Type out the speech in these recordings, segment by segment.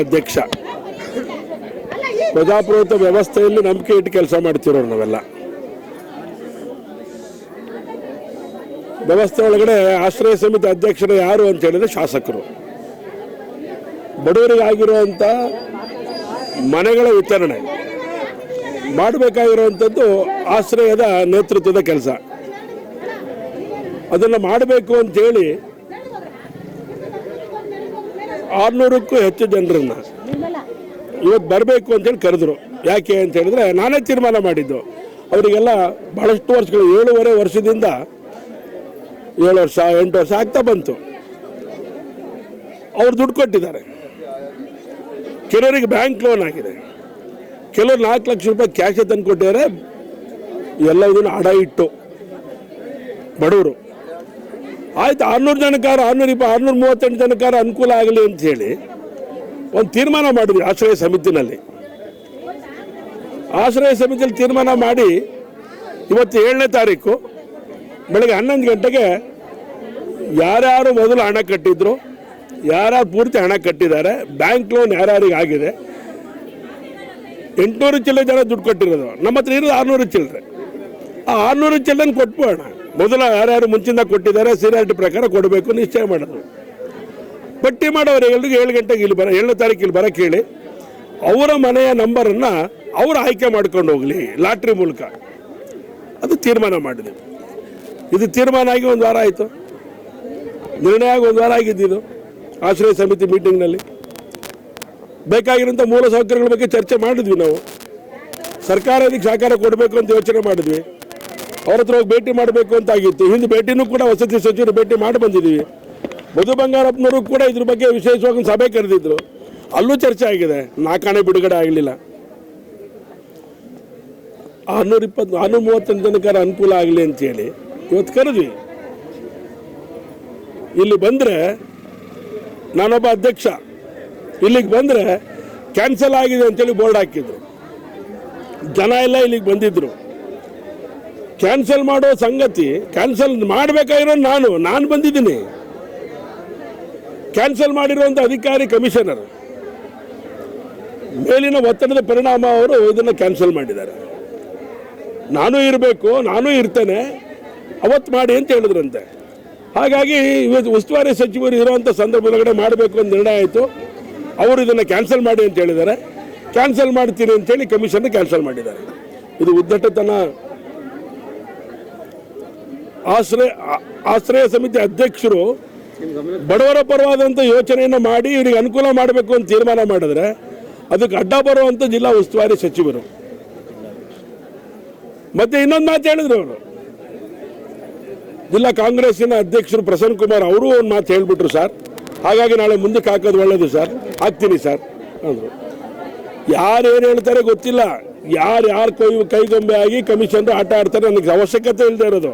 ಅಧ್ಯಕ್ಷ. ಪ್ರಜಾಪ್ರಭುತ್ವ ವ್ಯವಸ್ಥೆಯಲ್ಲಿ ನಂಬಿಕೆ ಇಟ್ಟು ಕೆಲಸ ಮಾಡ್ತಿರೋರು ನಾವೆಲ್ಲ. ವ್ಯವಸ್ಥೆ ಒಳಗಡೆ ಆಶ್ರಯ ಸಮಿತಿ ಅಧ್ಯಕ್ಷರು ಯಾರು ಅಂತ ಹೇಳಿದ್ರೆ ಶಾಸಕರು. ಬಡವರಿಗಾಗಿರುವಂಥ ಮನೆಗಳ ವಿತರಣೆ. ಮಾಡಬೇಕಾಗಿರುವಂಥದ್ದು ಆಶ್ರಯದ ನೇತೃತ್ವದ ಕೆಲಸ. ಅದನ್ನು ಮಾಡಬೇಕು ಅಂತೇಳಿ ಆರ್ನೂರಕ್ಕೂ ಹೆಚ್ಚು ಜನರನ್ನ. ಇವತ್ತು ಬರಬೇಕು ಅಂತೇಳಿ ಕರೆದ್ರು. ಯಾಕೆ ಅಂತ ಹೇಳಿದ್ರೆ ನಾನೇ ತೀರ್ಮಾನ ಮಾಡಿದ್ದು. ಅವರಿಗೆಲ್ಲ ಬಹಳಷ್ಟು ವರ್ಷಗಳು ಏಳುವರೆ ವರ್ಷದಿಂದ ಏಳು ವರ್ಷ ಎಂಟು ವರ್ಷ ಆಗ್ತಾ ಬಂತು. ಅವ್ರು ದುಡ್ಡು ಕೊಟ್ಟಿದ್ದಾರೆ. ಕೆಲವರಿಗೆ ಬ್ಯಾಂಕ್ ಲೋನ್ ಆಗಿದೆ. ಕೆಲವರು ನಾಲ್ಕು ಲಕ್ಷ ರೂಪಾಯಿ ಕ್ಯಾಶ್ ತಂದು ಕೊಟ್ಟಿದ್ದಾರೆ ಎಲ್ಲದನ್ನು ಅಡ ಇಟ್ಟು ಬಡವರು. ಆಯ್ತು, ಆರ್ನೂರು ಜನಕ್ಕಾರ ಆರ್ನೂರು ಇಪ್ಪ ಆರ್ನೂರ ಮೂವತ್ತೆಂಟು ಜನಕ್ಕಾರ ಅನುಕೂಲ ಆಗಲಿ ಅಂತ ಹೇಳಿ ಒಂದು ತೀರ್ಮಾನ ಮಾಡಿದ್ವಿ ಆಶ್ರಯ ಸಮಿತಿನಲ್ಲಿ. ಆಶ್ರಯ ಸಮಿತಿಯಲ್ಲಿ ತೀರ್ಮಾನ ಮಾಡಿ ಇವತ್ತು ಏಳನೇ ತಾರೀಕು, ಬೆಳಗ್ಗೆ ಹನ್ನೊಂದು ಗಂಟೆಗೆ ಯಾರ್ಯಾರು ಮೊದಲು ಹಣ ಕಟ್ಟಿದ್ರು, ಯಾರ್ಯಾರು ಪೂರ್ತಿ ಹಣ ಕಟ್ಟಿದ್ದಾರೆ, ಬ್ಯಾಂಕ್ ಲೋನ್ ಯಾರ್ಯಾರಿಗೆ ಆಗಿದೆ, ಎಂಟುನೂರು ಚಿಲ್ಲರೆ ಜನ ದುಡ್ಡು ಕೊಟ್ಟಿರೋದು. ನಮ್ಮ ಹತ್ರ ಇರೋದು ಆರುನೂರು ಚಿಲ್ಲರೆ. ಆ ಆರ್ನೂರು ಚಿಲ್ಲರೆ ಕೊಟ್ಬೋಣ ಮೊದಲ ಯಾರ್ಯಾರು ಮುಂಚಿಂದ ಕೊಟ್ಟಿದ್ದಾರೆ ಸೀನಿಯಾರಿಟಿ ಪ್ರಕಾರ ಕೊಡಬೇಕು, ನಿಶ್ಚಯ ಮಾಡೋದು. ಪಟ್ಟಿ ಮಾಡೋರು ಎಲ್ರಿಗೂ ಏಳು ಗಂಟೆಗೆ ಇಲ್ಲಿ ಬರ, ಏಳನೇ ತಾರೀಕು ಇಲ್ಲಿ ಬರಕ್ಕೆ ಹೇಳಿ ಅವರ ಮನೆಯ ನಂಬರನ್ನು ಅವರು ಆಯ್ಕೆ ಮಾಡ್ಕೊಂಡು ಹೋಗಲಿ, ಲಾಟ್ರಿ ಮೂಲಕ. ಅದು ತೀರ್ಮಾನ ಮಾಡಿದೆ. ಇದು ತೀರ್ಮಾನ ಆಗಿ ಒಂದು ವಾರ ಆಯಿತು. ನಿರ್ಣಯ ಆಗಿ ಒಂದು ವಾರ ಆಗಿದ್ದು ಆಶ್ರಯ ಸಮಿತಿ ಮೀಟಿಂಗ್ನಲ್ಲಿ. ಬೇಕಾಗಿರುವಂಥ ಮೂಲ ಸೌಕರ್ಯಗಳ ಬಗ್ಗೆ ಚರ್ಚೆ ಮಾಡಿದ್ವಿ ನಾವು. ಸರ್ಕಾರ ಇದಕ್ಕೆ ಸಹಕಾರ ಕೊಡಬೇಕು ಅಂತ ಯೋಚನೆ ಮಾಡಿದ್ವಿ. ಅವ್ರ ಹತ್ರ ಹೋಗಿ ಭೇಟಿ ಮಾಡಬೇಕು ಅಂತ ಆಗಿತ್ತು ಹಿಂದೆ ಭೇಟಿನೂ ಕೂಡ ವಸತಿ ಸಚಿವರು ಭೇಟಿ ಮಾಡಿ ಬಂದಿದ್ದೀವಿ. ಮಧು ಬಂಗಾರಪ್ಪನವರು ಕೂಡ ಇದ್ರ ಬಗ್ಗೆ ವಿಶೇಷವಾಗಿ ಸಭೆ ಕರೆದಿದ್ರು. ಅಲ್ಲೂ ಚರ್ಚೆ ಆಗಿದೆ. ನಾಲ್ಕಾಣೆ ಬಿಡುಗಡೆ ಆಗಲಿಲ್ಲ. ಆರ್ನೂರ ಇಪ್ಪತ್ತು ಆರ್ನೂರ ಮೂವತ್ತೊಂದು ಜನಕ್ಕಾರ ಅನುಕೂಲ ಆಗಲಿ ಅಂತೇಳಿ ಇವತ್ತು ಕರೆದ್ವಿ. ಇಲ್ಲಿ ಬಂದರೆ ನಾನೊಬ್ಬ ಅಧ್ಯಕ್ಷ. ಇಲ್ಲಿಗೆ ಬಂದರೆ ಕ್ಯಾನ್ಸಲ್ ಆಗಿದೆ ಅಂತೇಳಿ ಬೋರ್ಡ್ ಹಾಕಿದ್ರು. ಜನ ಎಲ್ಲ ಇಲ್ಲಿಗೆ ಬಂದಿದ್ರು. ಕ್ಯಾನ್ಸಲ್ ಮಾಡೋ ಸಂಗತಿ ಕ್ಯಾನ್ಸಲ್ ಮಾಡಬೇಕಾಗಿರೋ ನಾನು ನಾನು ಬಂದಿದ್ದೀನಿ. ಕ್ಯಾನ್ಸಲ್ ಮಾಡಿರುವಂಥ ಅಧಿಕಾರಿ ಕಮಿಷನರ್ ಮೇಲಿನ ಒತ್ತಡದ ಪರಿಣಾಮ ಅವರು ಇದನ್ನು ಕ್ಯಾನ್ಸಲ್ ಮಾಡಿದ್ದಾರೆ. ನಾನು ಇರಬೇಕು, ನಾನು ಇರ್ತೇನೆ ಅವತ್ತು ಮಾಡಿ ಅಂತ ಹೇಳಿದ್ರಂತೆ. ಹಾಗಾಗಿ ಇವತ್ತು ಉಸ್ತುವಾರಿ ಸಚಿವರು ಇರುವಂಥ ಸಂದರ್ಭದೊಳಗಡೆ ಮಾಡಬೇಕು ಅಂತ ನಿರ್ಣಯ ಆಯಿತು. ಅವರು ಇದನ್ನು ಕ್ಯಾನ್ಸಲ್ ಮಾಡಿ ಅಂತ ಹೇಳಿದ್ದಾರೆ. ಕ್ಯಾನ್ಸಲ್ ಮಾಡ್ತೀನಿ ಅಂತೇಳಿ ಕಮಿಷನ್ ಕ್ಯಾನ್ಸಲ್ ಮಾಡಿದ್ದಾರೆ. ಇದು ಉದ್ದಟತನ ಆಶ್ರಯ ಆಶ್ರಯ ಸಮಿತಿ ಅಧ್ಯಕ್ಷರು ಬಡವರ ಪರವಾದಂಥ ಯೋಚನೆಯನ್ನು ಮಾಡಿ ಇವರಿಗೆ ಅನುಕೂಲ ಮಾಡಬೇಕು ಅಂತ ತೀರ್ಮಾನ ಮಾಡಿದ್ರೆ ಅದಕ್ಕೆ ಅಡ್ಡ ಬರುವಂಥ ಜಿಲ್ಲಾ ಉಸ್ತುವಾರಿ ಸಚಿವರು. ಮತ್ತೆ ಇನ್ನೊಂದು ಮಾತು ಹೇಳಿದ್ರು ಅವರು. ಜಿಲ್ಲಾ ಕಾಂಗ್ರೆಸ್ಸಿನ ಅಧ್ಯಕ್ಷರು ಪ್ರಸನ್ನ ಕುಮಾರ್ ಅವರು ಒಂದು ಮಾತು ಹೇಳಿಬಿಟ್ರು ಸರ್. ಹಾಗಾಗಿ ನಾಳೆ ಮುಂದಕ್ಕೆ ಹಾಕೋದು ಒಳ್ಳೇದು ಸರ್. ಹಾಕ್ತೀನಿ ಸರ್ ಅಂದರು. ಯಾರು ಏನು ಹೇಳ್ತಾರೆ ಗೊತ್ತಿಲ್ಲ. ಯಾರು ಯಾರು ಕೈ, ಕೈಗೊಂಬೆ ಆಗಿ ಕಮಿಷನ್ ಆಟ ಆಡ್ತಾರೆ ನನಗೆ ಅವಶ್ಯಕತೆ ಇಲ್ಲದೆ ಇರೋದು.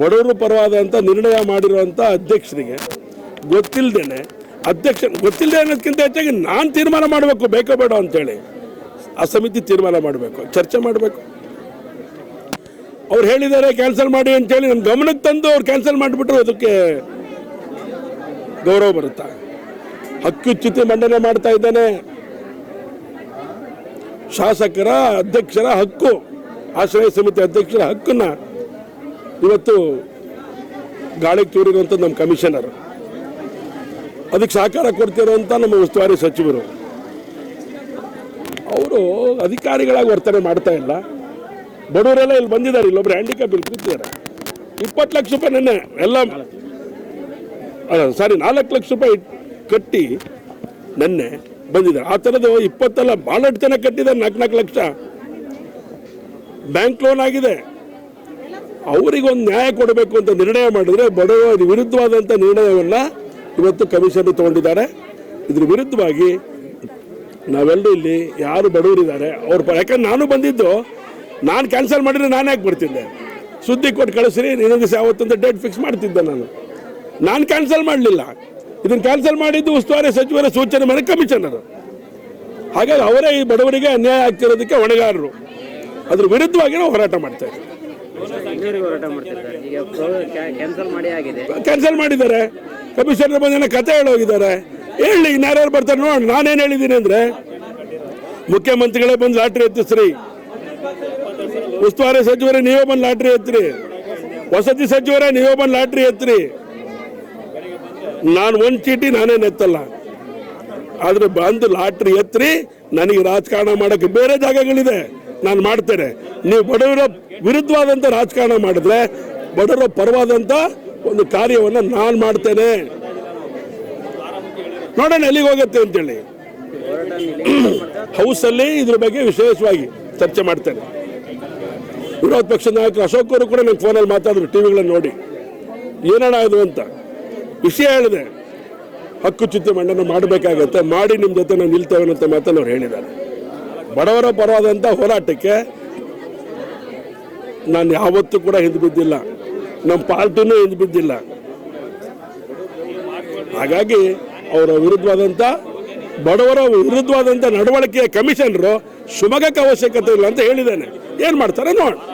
ಬಡವರು ಪರವಾದಂಥ ನಿರ್ಣಯ ಮಾಡಿರುವಂಥ ಅಧ್ಯಕ್ಷರಿಗೆ ಗೊತ್ತಿಲ್ಲದೇನೆ ಅಧ್ಯಕ್ಷ ಗೊತ್ತಿಲ್ಲದೆ ಅನ್ನೋದಕ್ಕಿಂತ ಹೆಚ್ಚಾಗಿ ನಾನು ತೀರ್ಮಾನ ಮಾಡಬೇಕು, ಬೇಕೋ ಬೇಡ ಅಂತೇಳಿ ಆ ಸಮಿತಿ ತೀರ್ಮಾನ ಮಾಡಬೇಕು, ಚರ್ಚೆ ಮಾಡಬೇಕು. ಅವ್ರು ಹೇಳಿದ್ದಾರೆ ಕ್ಯಾನ್ಸಲ್ ಮಾಡಿ ಅಂತೇಳಿ ನಮ್ಮ ಗಮನಕ್ಕೆ ತಂದು ಅವ್ರು ಕ್ಯಾನ್ಸಲ್ ಮಾಡಿಬಿಟ್ರು ಅದಕ್ಕೆ ಗೌರವ ಬರುತ್ತಾ? ಹಕ್ಕುಚ್ಯುತಿ ಮಂಡನೆ ಮಾಡ್ತಾ ಇದ್ದಾನೆ. ಶಾಸಕರ ಅಧ್ಯಕ್ಷರ ಹಕ್ಕು, ಆಶ್ರಯ ಸಮಿತಿ ಅಧ್ಯಕ್ಷರ ಹಕ್ಕನ್ನ ಇವತ್ತು ಗಾಳಿಗೆ ತೂರಿರುವಂಥ ನಮ್ಮ ಕಮಿಷನರ್. ಅದಕ್ಕೆ ಸಹಕಾರ ಕೊಡ್ತಿರುವಂಥ ನಮ್ಮ ಉಸ್ತುವಾರಿ ಸಚಿವರು. ಅವರು ಅಧಿಕಾರಿಗಳಾಗಿ ವರ್ತನೆ ಮಾಡ್ತಾ ಇಲ್ಲ. ಬಡವರೆಲ್ಲ ಇಲ್ಲಿ ಬಂದಿದ್ದಾರೆ. ಇಲ್ಲೊಬ್ರು ಹ್ಯಾಂಡಿಕ್ಯಾಪ್ ಇಲ್ಲಿ ಕೂತಿದ್ದಾರೆ. ಇಪ್ಪತ್ತು ಲಕ್ಷ ರೂಪಾಯಿ ನೆನ್ನೆ ಎಲ್ಲ ಸಾರಿ ನಾಲ್ಕು ಲಕ್ಷ ರೂಪಾಯಿ ಕಟ್ಟಿ ನೆನ್ನೆ ಬಂದಿದ್ದಾರೆ. ಆ ಥರದ್ದು ಇಪ್ಪತ್ತಲ್ಲ ಭಾಳಷ್ಟು ಜನ ಕಟ್ಟಿದ್ದಾರೆ. ನಾಲ್ಕು ನಾಲ್ಕು ಲಕ್ಷ. ಬ್ಯಾಂಕ್ ಲೋನ್ ಆಗಿದೆ. ಅವರಿಗೊಂದು ನ್ಯಾಯ ಕೊಡಬೇಕು ಅಂತ ನಿರ್ಣಯ ಮಾಡಿದ್ರೆ ಬಡವ ವಿರುದ್ಧವಾದಂಥ ನಿರ್ಣಯವನ್ನು ಇವತ್ತು ಕಮಿಷನ್ ತಗೊಂಡಿದ್ದಾರೆ. ಇದ್ರ ವಿರುದ್ಧವಾಗಿ ನಾವೆಲ್ಲರೂ ಇಲ್ಲಿ ಯಾರು ಬಡವರಿದ್ದಾರೆ, ಅವ್ರ ಯಾಕಂದ್ರೆ ನಾನು ಬಂದಿದ್ದು, ನಾನು ಕ್ಯಾನ್ಸಲ್ ಮಾಡಿದ್ರೆ ನಾನು ಯಾಕೆ ಬರ್ತಿದ್ದೆ? ಸುದ್ದಿ ಕೊಟ್ಟು ಕಳಿಸ್ರಿ, ಇನ್ನೊಂದು ದಿವಸ ಯಾವತ್ತಂತ ಡೇಟ್ ಫಿಕ್ಸ್ ಮಾಡ್ತಿದ್ದೆ ನಾನು. ನಾನು ಕ್ಯಾನ್ಸಲ್ ಮಾಡಲಿಲ್ಲ. ಇದನ್ನು ಕ್ಯಾನ್ಸಲ್ ಮಾಡಿದ್ದು ಉಸ್ತುವಾರಿ ಸಚಿವರ ಸೂಚನೆ ಮೇಲೆ ಕಮಿಷನರ್. ಹಾಗಾಗಿ ಅವರೇ ಈ ಬಡವರಿಗೆ ಅನ್ಯಾಯ ಆಗ್ತಿರೋದಕ್ಕೆ ಹೊಣೆಗಾರರು. ಅದ್ರ ವಿರುದ್ಧವಾಗಿ ನಾವು ಹೋರಾಟ ಮಾಡ್ತಾ ಇದ್ದೀವಿ. ಕ್ಯಾನ್ಸಲ್ ಮಾಡಿದ್ದಾರೆ. ಕಮಿಷನರ್ ಬಂದ ಕತೆ ಹೇಳೋಗಿದ್ದಾರೆ. ಹೇಳಿ, ಇನ್ಯಾರ್ಯಾರು ಬರ್ತಾರೆ ನೋಡಿ, ನಾನೇನು ಹೇಳಿದ್ದೀನಿ ಅಂದ್ರೆ, ಮುಖ್ಯಮಂತ್ರಿಗಳೇ ಬಂದು ಲಾಟ್ರಿ ಎತ್ತಿಸ್ರಿ. ಉಸ್ತುವಾರಿ ಸಚಿವರೇ, ನೀವೇ ಬಂದು ಲಾಟ್ರಿ ಎತ್ತಿರಿ. ವಸತಿ ಸಚಿವರೇ, ನೀವೇ ಬಂದು ಲಾಟ್ರಿ ಎತ್ತಿರಿ. ನಾನು ಒಂದು ಚೀಟಿ ನಾನೇನು ಎತ್ತಲ್ಲ ಆದ್ರೆ ಬಂದು ಲಾಟ್ರಿ ಎತ್ತರಿ, ನನಗೆ ರಾಜಕಾರಣ ಮಾಡಕ್ಕೆ ಬೇರೆ ಜಾಗಗಳಿದೆ. ನಾನು ಮಾಡ್ತೇನೆ. ನೀವು ಬಡವರ ವಿರುದ್ಧವಾದಂಥ ರಾಜಕಾರಣ ಮಾಡಿದ್ರೆ ಬಡವರ ಪರವಾದಂಥ ಒಂದು ಕಾರ್ಯವನ್ನು ನಾನು ಮಾಡ್ತೇನೆ. ನೋಡೋಣ ಎಲ್ಲಿಗೆ ಹೋಗುತ್ತೆ ಅಂತೇಳಿ. ಹೌಸಲ್ಲಿ ಇದ್ರ ಬಗ್ಗೆ ವಿಶೇಷವಾಗಿ ಚರ್ಚೆ ಮಾಡ್ತೇನೆ. ವಿರೋಧ ಪಕ್ಷದ ನಾಯಕರು ಅಶೋಕ್ ಅವರು ಕೂಡ ನನ್ನ ಫೋನಲ್ಲಿ ಮಾತಾಡಿದ್ರು ಟಿವಿಗಳನ್ನು ನೋಡಿ. ಏನಣ್ಣ ಇದು ಅಂತ. ವಿಷಯ ಹೇಳಿದೆ. ಹಕ್ಕು ಚಿತ್ರ ಮಂಡನೆ ಮಾಡಬೇಕಾಗತ್ತೆ. ಮಾಡಿ ನಿಮ್ಮ ಜೊತೆ ನಾವು ನಿಲ್ತೇವೆ ಅಂತ ಮಾತನ್ನು ಅವ್ರು ಹೇಳಿದ್ದಾರೆ. ಬಡವರ ಪರವಾದಂಥ ಹೋರಾಟಕ್ಕೆ ನಾನು ಯಾವತ್ತೂ ಕೂಡ ಹಿಂದೆ ಬಿದ್ದಿಲ್ಲ. ನಮ್ಮ ಪಾರ್ಟಿನೂ ಹಿಂದೆ ಬಿದ್ದಿಲ್ಲ. ಹಾಗಾಗಿ ಅವರ ವಿರುದ್ಧವಾದಂಥ ಬಡವರ ವಿರುದ್ಧವಾದಂಥ ನಡವಳಿಕೆಯ ಕಮಿಷನರು, ಶಿವಮೊಗ್ಗಕ್ಕೆ ಅವಶ್ಯಕತೆ ಇಲ್ಲ ಅಂತ ಹೇಳಿದ್ದೇನೆ. ಏನು ಮಾಡ್ತಾರೆ ನೋಡಿ.